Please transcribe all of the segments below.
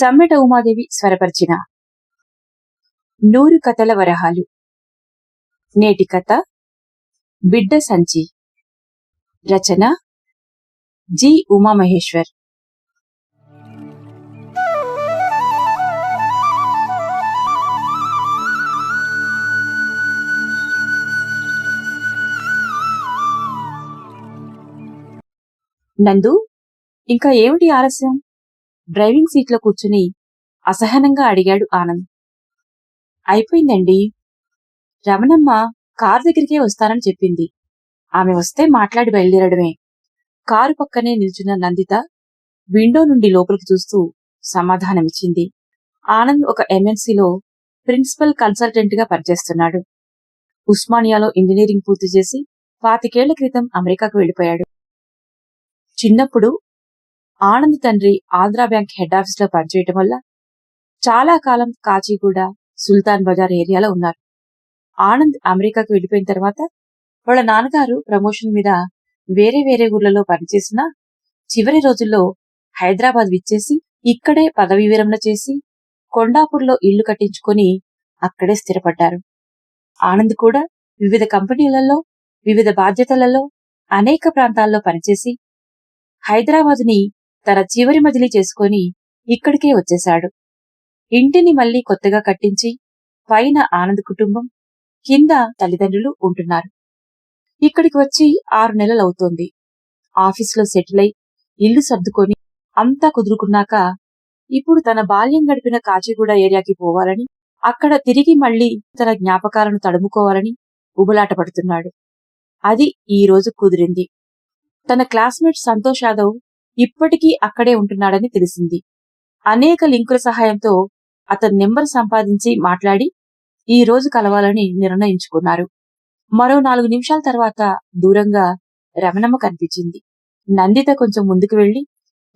సమ్మెట ఉమాదేవి స్వరపరిచిన నూరు కథల వరహాలు. నేటి కథ బిడ్డ సంచి. రచన జి ఉమామహేశ్వర్. నందు ఇంకా ఏమిటి ఆలస్యం? డ్రైవింగ్ సీట్లో కూర్చుని అసహనంగా అడిగాడు ఆనంద్. అయిపోయిందండి. రమణమ్మ కారు దగ్గరికే వస్తానని చెప్పింది. ఆమె వస్తే మాట్లాడి బయలుదేరడమే. కారు పక్కనే నిల్చున్న నందిత విండో నుండి లోపలికి చూస్తూ సమాధానమిచ్చింది. ఆనంద్ ఒక ఎంఎన్సీలో ప్రిన్సిపల్ కన్సల్టెంట్గా పనిచేస్తున్నాడు. ఉస్మానియాలో ఇంజనీరింగ్ పూర్తి చేసి పాతికేళ్ళ క్రితం అమెరికాకు వెళ్ళిపోయాడు. చిన్నప్పుడు ఆనంద్ తండ్రి ఆంధ్రా బ్యాంక్ హెడ్ ఆఫీస్లో పనిచేయటం వల్ల చాలా కాలం కాచిగూడ సుల్తాన్ బజార్ ఏరియాలో ఉన్నారు. ఆనంద్ అమెరికాకు వెళ్ళిపోయిన తర్వాత వాళ్ళ నాన్నగారు ప్రమోషన్ మీద వేరే వేరే ఊర్లలో పనిచేసినా చివరి రోజుల్లో హైదరాబాద్ విచ్చేసి ఇక్కడే పదవీ విరమణ చేసి కొండాపూర్లో ఇల్లు కట్టించుకొని అక్కడే స్థిరపడ్డారు. ఆనంద్ కూడా వివిధ కంపెనీలలో వివిధ బాధ్యతలలో అనేక ప్రాంతాల్లో పనిచేసి హైదరాబాద్ని తన చివరి మజిలీ చేసుకొని ఇక్కడికే వచ్చేశాడు. ఇంటిని మళ్ళీ కొత్తగా కట్టించి పైన ఆనంద్ కుటుంబం కింద తల్లిదండ్రులు ఉంటున్నారు. ఇక్కడికి వచ్చి ఆరు నెలలవుతోంది ఆఫీసులో సెటిల్ అయి ఇల్లు సర్దుకొని అంతా కుదురుకున్నాక ఇప్పుడు తన బాల్యం గడిపిన కాచిగూడ ఏరియాకి పోవాలని అక్కడ తిరిగి మళ్ళీ తన జ్ఞాపకాలను తడుముకోవాలని ఉబులాట పడుతున్నాడు. అది ఈ రోజు కుదిరింది. తన క్లాస్మేట్ సంతోష్ యాదవ్ ఇప్పటికీ అక్కడే ఉంటున్నాడని తెలిసింది. అనేక లింకుల సహాయంతో అతని నెంబర్ సంపాదించి మాట్లాడి ఈ రోజు కలవాలని నిర్ణయించుకున్నారు. మరో నాలుగు నిమిషాల తర్వాత దూరంగా రమణమ్మ కనిపించింది. నందిత కొంచెం ముందుకు వెళ్ళి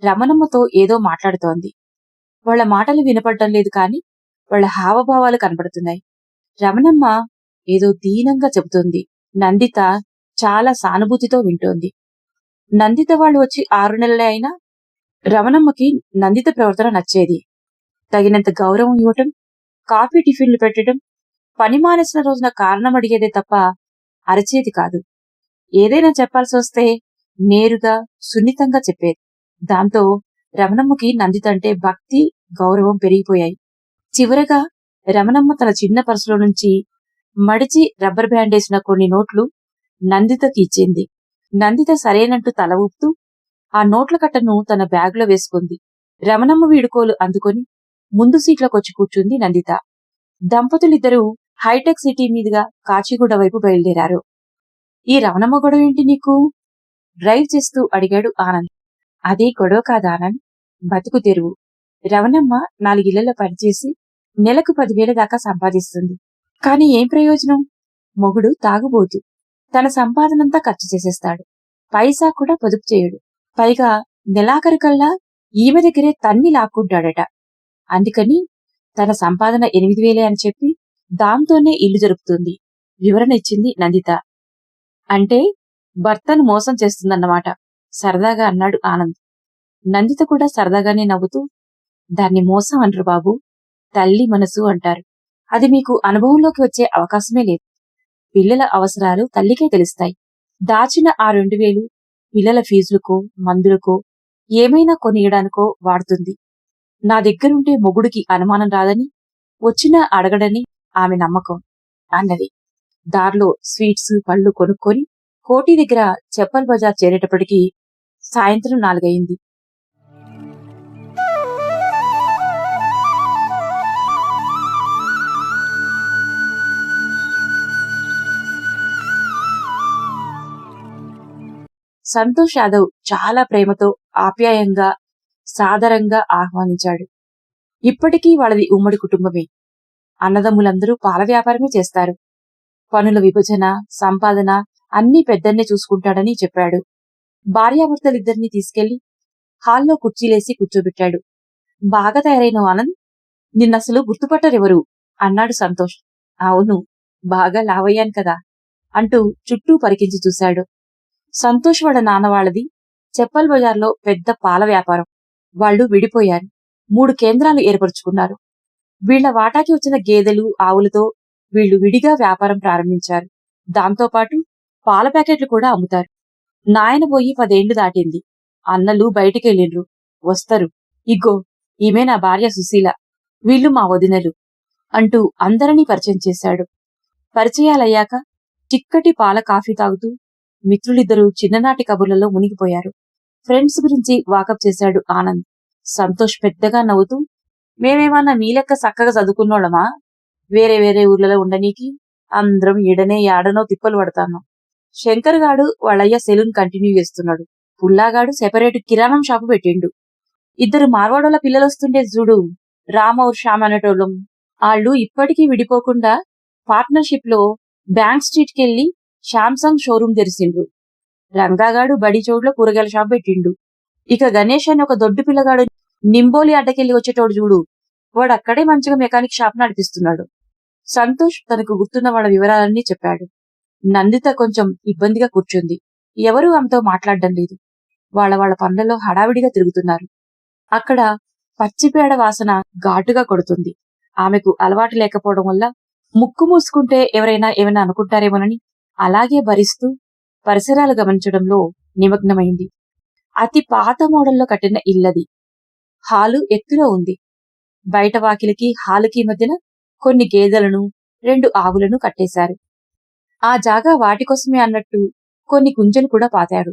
రమణమ్మతో ఏదో మాట్లాడుతోంది. వాళ్ళ మాటలు వినపడటం లేదు కాని వాళ్ళ హావభావాలు కనబడుతున్నాయి రమణమ్మ ఏదో దీనంగా చెబుతోంది. నందిత చాలా సానుభూతితో వింటోంది. నందిత వాళ్ళు వచ్చి ఆరు నెలలే అయినా రమణమ్మకి నందిత ప్రవర్తన నచ్చేది. తగినంత గౌరవం ఇవ్వటం కాఫీ టిఫిన్లు పెట్టడం పని మానేసిన రోజున కారణం అడిగేదే తప్ప అరచేది కాదు. ఏదైనా చెప్పాల్సి వస్తే నేరుగా సున్నితంగా చెప్పేది. దాంతో రమణమ్మకి నందిత అంటే భక్తి గౌరవం పెరిగిపోయాయి. చివరగా రమణమ్మ తన చిన్న పర్సులో నుంచి మడిచి రబ్బర్ బ్యాండ్ వేసిన కొన్ని నోట్లు నందితకి ఇచ్చింది. నందిత సరేనంటూ తల ఊపుతూ ఆ నోట్ల కట్టను తన బ్యాగులో వేసుకుంది. రమణమ్మ వీడుకోలు అందుకొని ముందు సీట్లోకొచ్చి కూర్చుంది నందిత. దంపతులిద్దరూ హైటెక్ సిటీ మీదుగా కాచిగూడ వైపు బయలుదేరారు. ఈ రమణమ్మ గొడవ ఏంటి నీకు? డ్రైవ్ చేస్తూ అడిగాడు ఆనంద్. అదే గొడవ కాదు ఆనంద్. బతుకు తెరువు. రమణమ్మ నాలుగిళ్ళలో పనిచేసి నెలకు పదివేల దాకా సంపాదిస్తుంది. కాని ఏం ప్రయోజనం? మొగుడు తాగుబోతు. తన సంపాదనంతా ఖర్చు చేసేస్తాడు. పైసా కూడా పొదుపు చేయడు. పైగా నెలాఖరికల్లా ఈమె దగ్గరే తన్ని లాక్కుంటాడట. అందుకని తన సంపాదన ఎనిమిది వేలే అని చెప్పి దాంతోనే ఇల్లు జరుపుతుంది. వివరణ ఇచ్చింది నందిత. అంటే భర్తను మోసం చేస్తుందన్నమాట. సరదాగా అన్నాడు ఆనంద్. నందిత కూడా సరదాగానే నవ్వుతూ దాన్ని మోసం అనరు బాబు. తల్లి మనసు అంటారు. అది మీకు అనుభవంలోకి వచ్చే అవకాశమే లేదు. పిల్లల అవసరాలు తల్లికే తెలుస్తాయి. దాచిన ఆ రెండు వేలు పిల్లల ఫీజులకో మందులకో ఏమైనా కొనియడానికో వాడుతుంది. నా దగ్గరుంటే మొగుడికి అనుమానం రాదని వచ్చినా అడగడని ఆమె నమ్మకం అన్నది. దారిలో స్వీట్స్ పళ్ళు కొనుక్కొని కోటి దగ్గర చెప్పల్ బజార్ చేరేటప్పటికీ సాయంత్రం నాలుగయింది. సంతోష్ యాదవ్ చాలా ప్రేమతో ఆప్యాయంగా సాదరంగా ఆహ్వానించాడు. ఇప్పటికీ వాళ్ళది ఉమ్మడి కుటుంబమే. అన్నదమ్ములందరూ పాల వ్యాపారమే చేస్తారు. పనుల విభజన సంపాదన అన్నీ పెద్దన్నే చూసుకుంటాడని చెప్పాడు. భార్యాభర్తలిద్దరినీ తీసుకెళ్ళి హాల్లో కుర్చీలేసి కూర్చోబెట్టాడు. బాగా తయారైన ఆనంద్ నిన్నసలు గుర్తుపట్టరెవరు? అన్నాడు సంతోష్. అవును బాగా లావయ్యాను కదా అంటూ చుట్టూ పరికించి చూశాడు. సంతోష్ వాళ్ళ నాన్న వాళ్ళది చెప్పల్ బజార్లో పెద్ద పాల వ్యాపారం. వాళ్ళు విడిపోయారు. మూడు కేంద్రాలు ఏర్పరుచుకున్నారు. వీళ్ళ వాటాకి వచ్చిన గేదెలు ఆవులతో వీళ్ళు విడిగా వ్యాపారం ప్రారంభించారు. దాంతోపాటు పాల ప్యాకెట్లు కూడా అమ్ముతారు. నాయన పోయి పదేండ్లు దాటింది. అన్నలు బయటికెళ్ళిండ్రు. వస్తారు. ఇగ్గో ఈమె నా భార్య సుశీల. వీళ్ళు మా వదినలు అంటూ అందరినీ పరిచయం చేశాడు. పరిచయాలయ్యాక చిక్కటి పాల కాఫీ తాగుతూ మిత్రులిద్దరూ చిన్ననాటి కబుర్లలో మునిగిపోయారు. ఫ్రెండ్స్ గురించి వాకప్ చేశాడు ఆనంద్. సంతోష్ పెద్దగా నవ్వుతూ మేమేమన్నా మీ లెక్క చక్కగా చదువుకున్నోళ్ళమా? వేరే వేరే ఊర్లలో ఉండనీకి అందరం ఈడనే యాడనో తిప్పలు పడతాను శంకర్ గాడు వాళ్ళయ్య సెలూన్ కంటిన్యూ చేస్తున్నాడు. పుల్లాగాడు సెపరేట్ కిరాణం షాపు పెట్టిండు. ఇద్దరు మార్వాడోళ్ళ పిల్లలు వస్తుండే చూడు రామౌర్ శ్యామ్ అనేటోళ్ళం. వాళ్ళు ఇప్పటికీ విడిపోకుండా పార్ట్నర్షిప్లో బ్యాంక్ స్ట్రీట్ కెళ్ళి శాంసంగ్ షోరూమ్ తెరిసిండ్రు. రంగాగాడు బడి చోట్ల కూరగాయల షాప్ పెట్టిండు. ఇక గణేష్ అని ఒక దొడ్డు పిల్లగాడు నింబోలి అడ్డకెళ్ళి వచ్చేటోడు చూడు. వాడు అక్కడే మంచిగా మెకానిక్ షాప్ నడిపిస్తున్నాడు. సంతోష్ తనకు గుర్తున్న వాళ్ళ వివరాలన్నీ చెప్పాడు. నందిత కొంచెం ఇబ్బందిగా కూర్చుంది. ఎవరూ ఆమెతో మాట్లాడడం లేదు. వాళ్ళ వాళ్ళ పనులలో హడావిడిగా తిరుగుతున్నారు. అక్కడ పచ్చిపేడ వాసన ఘాటుగా కొడుతుంది. ఆమెకు అలవాటు లేకపోవడం వల్ల ముక్కు మూసుకుంటే ఎవరైనా ఏమైనా అనుకుంటారేమోనని అలాగే భరిస్తూ పరిసరాలు గమనించడంలో నిమగ్నమైంది. అతి పాత మోడల్లో కట్టిన ఇల్లది. హాలు ఎత్తులో ఉంది. బయట వాకిలికి హాలుకి మధ్యన కొన్ని గేదెలను రెండు ఆవులను కట్టేశారు. ఆ జాగా వాటికోసమే అన్నట్టు కొన్ని గుంజలు కూడా పాతాడు.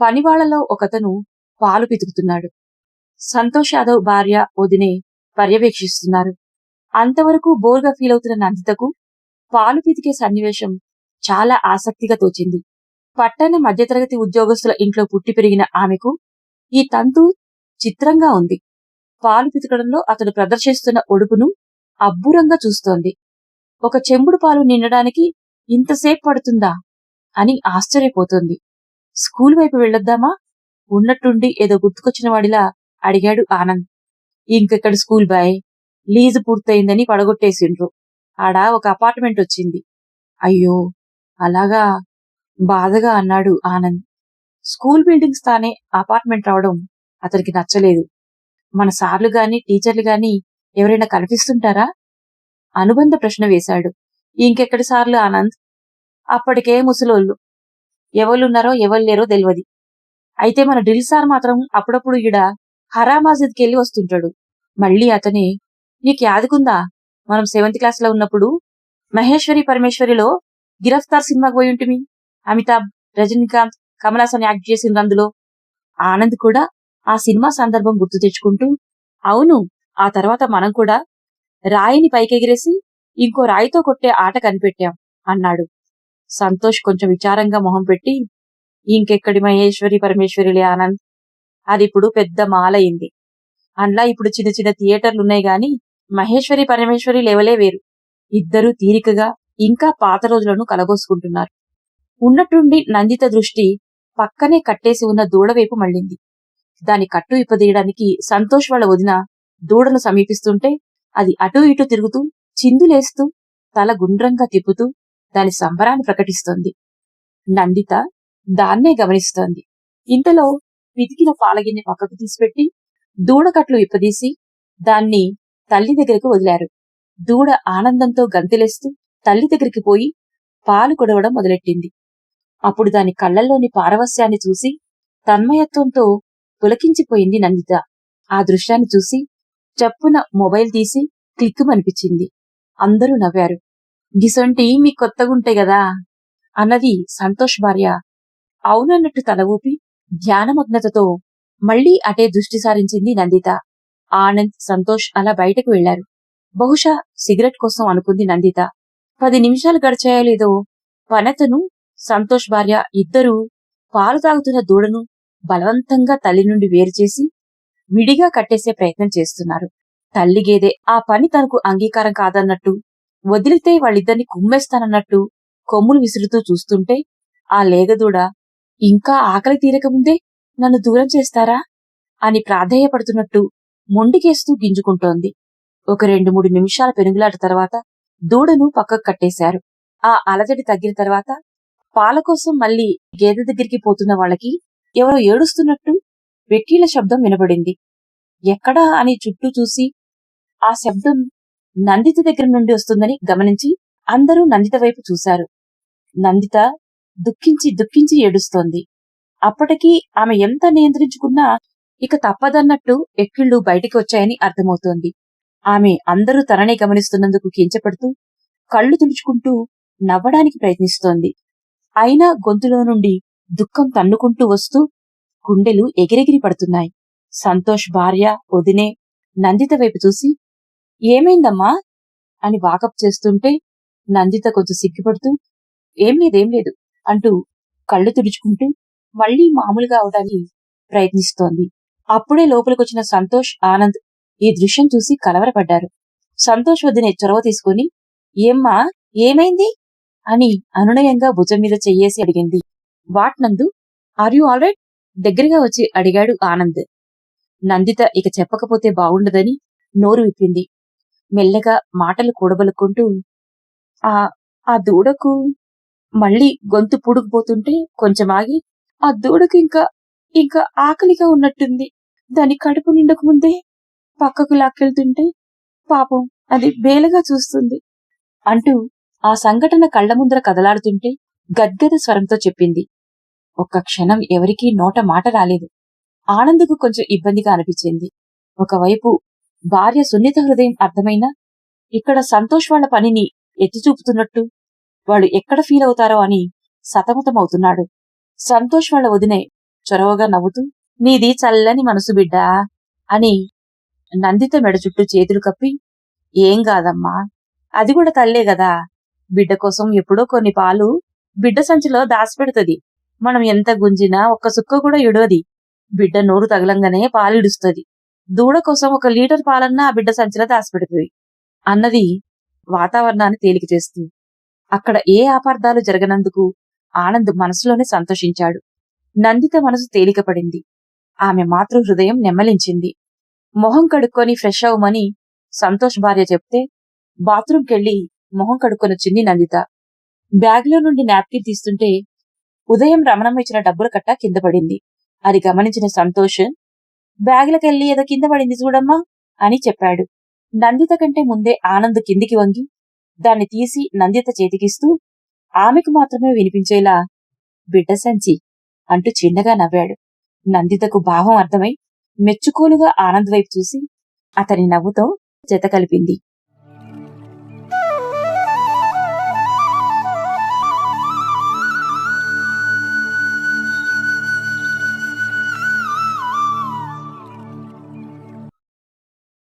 పనివాళ్ళలో ఒకతను పాలు పితుకుతున్నాడు. సంతోష్ యాదవ్ భార్య వదినే పర్యవేక్షిస్తున్నారు. అంతవరకు బోర్గా ఫీల్ అవుతున్న నందితకు పాలు పితికే సన్నివేశం చాలా ఆసక్తిగా తోచింది. పట్టణ మధ్యతరగతి ఉద్యోగస్తుల ఇంట్లో పుట్టి పెరిగిన ఆమెకు ఈ తంతు చిత్రంగా ఉంది. పాలు పితకడంలో అతడు ప్రదర్శిస్తున్న ఒడుపును అబ్బురంగా చూస్తోంది. ఒక చెంబుడు పాలు నిండడానికి ఇంతసేపు పడుతుందా? అని ఆశ్చర్యపోతోంది. స్కూల్ వైపు వెళ్ళొద్దామా? ఉన్నట్టుండి ఏదో గుర్తుకొచ్చిన వాడిలా అడిగాడు ఆనంద్. ఇంకెక్కడ స్కూల్ బాయ్? లీజు పూర్తయిందని పడగొట్టేసిండ్రు. ఆడ ఒక అపార్ట్మెంట్ వచ్చింది. అయ్యో! అలాగా బాధగా అన్నాడు ఆనంద్. స్కూల్ బిల్డింగ్స్ తానే అపార్ట్మెంట్ రావడం అతనికి నచ్చలేదు. మన సార్లు గాని టీచర్లు గాని ఎవరైనా కనిపిస్తుంటారా? అనుబంధ ప్రశ్న వేశాడు. ఇంకెక్కడి సార్లు ఆనంద్? అప్పటికే ముసలోళ్ళు. ఎవరున్నారో ఎవరు లేరో తెలియదు అయితే మన డ్రిల్ సార్ మాత్రం అప్పుడప్పుడు ఈడ హరామాజిద్కి వెళ్ళి వస్తుంటాడు. మళ్ళీ అతనే నీకు యాదుకుందా? మనం సెవెంత్ క్లాస్లో ఉన్నప్పుడు మహేశ్వరి పరమేశ్వరిలో గిరఫ్తార్ సినిమాకి పోయి ఉంటిమి అమితాబ్ రజనీకాంత్ కమల్ హాసన్ యాక్ట్ చేసిన అందులో. ఆనంద్ కూడా ఆ సినిమా సందర్భం గుర్తు తెచ్చుకుంటూ అవును ఆ తర్వాత మనం కూడా రాయిని పైకెగిరేసి ఇంకో రాయితో కొట్టే ఆట కనిపెట్టాం అన్నాడు. సంతోష్ కొంచెం విచారంగా మొహం పెట్టి ఇంకెక్కడి మహేశ్వరి పరమేశ్వరిలే ఆనంద్ అది ఇప్పుడు పెద్ద మాలయింది. అండ్లా ఇప్పుడు చిన్న చిన్న థియేటర్లు ఉన్నాయి గాని మహేశ్వరి పరమేశ్వరి లెవలే వేరు. ఇద్దరూ తీరికగా ఇంకా పాత రోజులను కలగోసుకుంటున్నారు ఉన్నట్టుండి నందిత దృష్టి పక్కనే కట్టేసి ఉన్న దూడవైపు మళ్ళింది. దాని కట్టు ఇప్పదీయడానికి సంతోష్ వాళ్ళ వదిన దూడను సమీపిస్తుంటే అది అటూ ఇటూ తిరుగుతూ చిందులేస్తూ తల గుండ్రంగా తిప్పుతూ దాని సంబరాన్ని ప్రకటిస్తోంది. నందిత దాన్నే గమనిస్తోంది. ఇంతలో పితికిన పాలగిన్నె పక్కకు తీసిపెట్టి దూడకట్లు ఇప్పదీసి దాన్ని తల్లి దగ్గరకు వదిలారు. దూడ ఆనందంతో గంతులేస్తూ తల్లి దగ్గరికి పోయి పాలు కొడవడం మొదలెట్టింది. అప్పుడు దాని కళ్ళల్లోని పారవస్యాన్ని చూసి తన్మయత్వంతో పులకించిపోయింది నందిత. ఆ దృశ్యాన్ని చూసి చప్పున మొబైల్ తీసి క్లిక్కుమనిపించింది. అందరూ నవ్వారు. గిసొంటి మీ కొత్తగుంటే గదా! అన్నది సంతోష్ భార్య. అవునన్నట్టు తల ఊపి ధ్యానమగ్నతతో మళ్ళీ అటే దృష్టి సారించింది నందిత. ఆనంద్ సంతోష్ అలా బయటకు వెళ్ళారు. బహుశా సిగరెట్ కోసం అనుకుంది నందిత. పది నిమిషాలు గడిచాయో లేదో వనతను సంతోష్ భార్య ఇద్దరూ పాలు తాగుతున్న దూడను బలవంతంగా తల్లి నుండి వేరు చేసి విడిగా కట్టేసే ప్రయత్నం చేస్తున్నారు. తల్లి గేదె ఆ పని తనకు అంగీకారం కాదన్నట్టు వదిలితే వాళ్ళిద్దరిని కుమ్మేస్తానన్నట్టు కొమ్ములు విసురుతూ చూస్తుంటే ఆ లేగదూడ ఇంకా ఆకలి తీరకముందే నన్ను దూరం చేస్తారా? అని ప్రాధేయపడుతున్నట్టు మొండికేస్తూ గింజుకుంటోంది. ఒక రెండు మూడు నిమిషాల పెనుగులాట తర్వాత దూడను పక్కకు కట్టేశారు. ఆ అలజడి తగ్గిన తర్వాత పాల కోసం మళ్ళీ గేదె దగ్గరికి పోతున్న వాళ్ళకి ఎవరో ఏడుస్తున్నట్టు వెట్టిల శబ్దం వినబడింది. ఎక్కడా అని చుట్టూ చూసి ఆ శబ్దం నందిత దగ్గర నుండి వస్తుందని గమనించి అందరూ నందిత వైపు చూశారు. నందిత దుఃఖించి దుఃఖించి ఏడుస్తోంది. అప్పటికి ఆమె ఎంత నియంత్రించుకున్నా ఇక తప్పదన్నట్టు ఎక్కిళ్ళు బయటికి వచ్చాయని అర్థమవుతోంది. ఆమె అందరూ తననే గమనిస్తున్నందుకు కించపడుతూ కళ్ళు తుడుచుకుంటూ నవ్వడానికి ప్రయత్నిస్తోంది. అయినా గొంతులో నుండి దుఃఖం తన్నుకుంటూ వస్తూ గుండెలు ఎగిరెగిరి పడుతున్నాయి. సంతోష్ భార్య వదినే నందిత వైపు చూసి ఏమైందమ్మా? అని వాకప్ చేస్తుంటే నందిత కొంచెం సిగ్గుపడుతూ ఏం లేదేం లేదు అంటూ కళ్ళు తుడుచుకుంటూ మళ్ళీ మామూలుగా అవడానికి ప్రయత్నిస్తోంది. అప్పుడే లోపలికొచ్చిన సంతోష్ ఆనంద్ ఈ దృశ్యం చూసి కలవరపడ్డారు. సంతోష్ వదినే చొరవ తీసుకుని ఏమ్మా ఏమైంది? అని అనునయంగా భుజం మీద చెయ్యేసి అడిగింది. వాట్ నందు? ఆర్ యు ఆల్రైట్ దగ్గరగా వచ్చి అడిగాడు ఆనంద్. నందిత ఇక చెప్పకపోతే బాగుండదని నోరు విప్పింది. మెల్లగా మాటలు కూడబలుకుంటూ ఆ ఆ దూడకు మళ్ళీ గొంతు పుడుకుపోతుంటే కొంచెం ఆగి ఆ దూడకు ఇంకా ఇంకా ఆకలిగా ఉన్నట్టుంది. దాని కడుపు నిండకముందే పక్కకు లాక్కెళ్తుంటే పాపం అది బేలగా చూస్తుంది అంటూ ఆ సంఘటన కళ్ళ ముందర కదలాడుతుంటే గద్గద స్వరంతో చెప్పింది. ఒక్క క్షణం ఎవరికీ నోట మాట రాలేదు. ఆనందకు కొంచెం ఇబ్బందిగా అనిపించింది. ఒకవైపు భార్య సున్నిత హృదయం అర్థమైనా ఇక్కడ సంతోష్ వాళ్ళ పనిని ఎత్తి చూపుతున్నట్టు ఎక్కడ ఫీల్ అవుతారో అని సతమతమవుతున్నాడు. సంతోష్ వాళ్ళ వదినే చొరవగా నవ్వుతూ నీది చల్లని మనసు బిడ్డా అని నందిత మెడ చుట్టూ చేతులు కప్పి ఏం కాదమ్మా అది కూడా తల్లే కదా. బిడ్డ కోసం ఎప్పుడో కొన్ని పాలు బిడ్డ సంచిలో దాచిపెడుతుంది. మనం ఎంత గుంజినా ఒక్క సుక్క కూడా ఇడవది. బిడ్డ నోరు తగలంగానే పాలిడుస్తుంది దూడ కోసం ఒక లీటర్ పాలన్నా ఆ బిడ్డ సంచిలో దాచిపెడుతుంది. అన్నది వాతావరణాన్ని తేలిక చేస్తుంది. అక్కడ ఏ అపార్థాలు జరగనందుకు ఆనంద్ మనసులోనే సంతోషించాడు. నందిత మనసు తేలికపడింది ఆమె మాతృ హృదయం నెమ్మలించింది. మొహం కడుక్కొని ఫ్రెష్ అవ్వమని సంతోష్ భార్య చెప్తే బాత్రూంకెళ్ళి మొహం కడుక్కొనొచ్చింది నందిత. బ్యాగ్లో నుండి నాప్కిన్ తీస్తుంటే ఉదయం రమణమ్మ ఇచ్చిన డబ్బుల కట్ట కింద పడింది. అది గమనించిన సంతోష్ బ్యాగులకెళ్ళి ఏదో కింద పడింది చూడమ్మా అని చెప్పాడు. నందిత కంటే ముందే ఆనంద్ కిందికి వంగి దాన్ని తీసి నందిత చేతికిస్తూ ఆమెకు మాత్రమే వినిపించేలా బిడ్డ సంచి అంటూ చిన్నగా నవ్వాడు. నందితకు భావం అర్థమై మెచ్చుకోలుగా ఆనంద్ వైపు చూసి అతని నవ్వుతో జత కలిపింది.